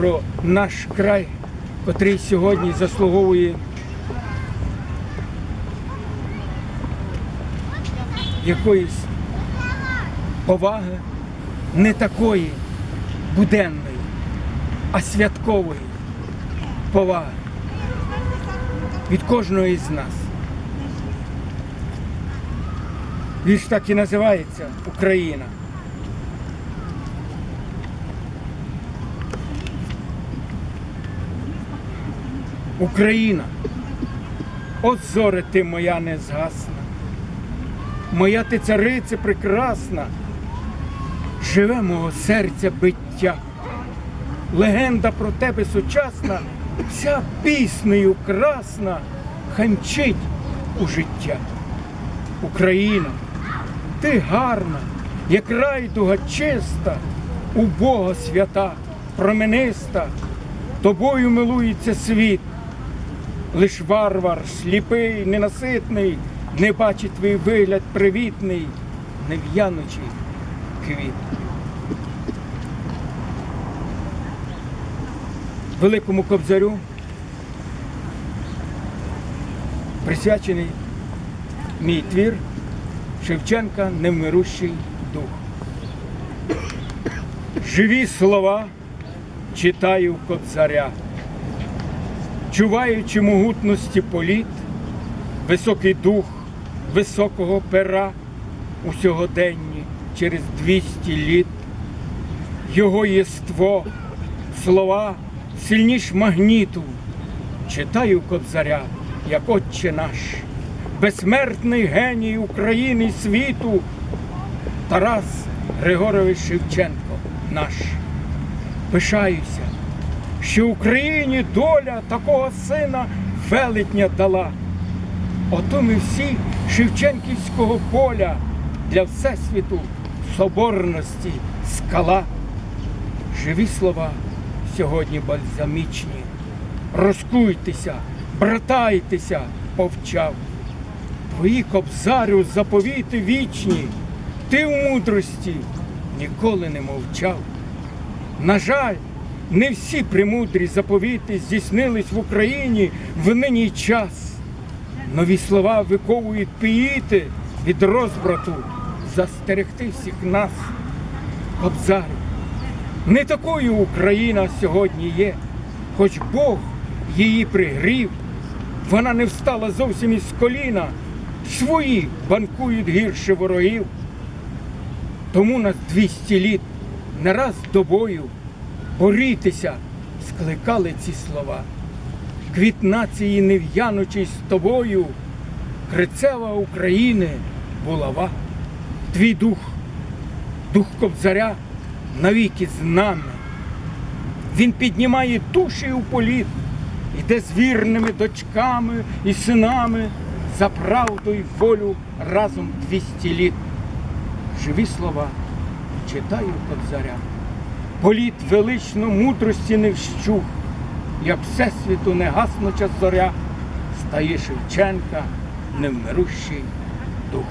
про наш край, котрий сьогодні заслуговує якоїсь поваги, не такої буденної, а святкової поваги від кожного із нас. Він ж так і називається Україна. Україна, от зоре ти моя не згасна, моя ти царице прекрасна, живе мого серця биття, легенда про тебе сучасна, вся піснею красна, хай мчить у життя. Україна, ти гарна, як райдуга чиста, у Бога свята, промениста, тобою милується світ. Лиш варвар, сліпий, ненаситний, не бачить твій вигляд привітний, нев'яночий квіт. Великому кобзарю присвячений мій твір Шевченка Невмирущий дух. Живі слова читаю кобзаря, чуваючи могутності політ, високий дух високого пера у сьогоденні через двісті літ, його єство, слова сильніш магніту, читаю кобзаря, як отче наш, безсмертний геній України й світу, Тарас Григорович Шевченко наш. Пишаюся, що Україні доля такого сина велетня дала. Ото ми всі Шевченківського поля для Всесвіту соборності скала. Живі слова сьогодні бальзамічні. Розкуйтеся, братайтеся, повчав. Твої кобзарю заповіти вічні, ти в мудрості ніколи не мовчав. На жаль, не всі премудрі заповіти здійснились в Україні в нині час. Нові слова виковують піїти від розбрату, застерегти всіх нас, Кобзарю. Не такою Україна сьогодні є, хоч Бог її пригрів, вона не встала зовсім із коліна, свої банкують гірше ворогів. Тому нас 200 літ не раз до бою скликали ці слова. Квіт нації не в'янучись з тобою, Хрицева України булава. Твій дух, дух кобзаря навіки з нами. Він піднімає душі у політ, іде з вірними дочками і синами за правду й волю разом 200 літ. Живі слова читаю кобзаря. Політ велично мудрості не вщух, як всесвіту не час зоря, стає Шевченка невмирущий дух.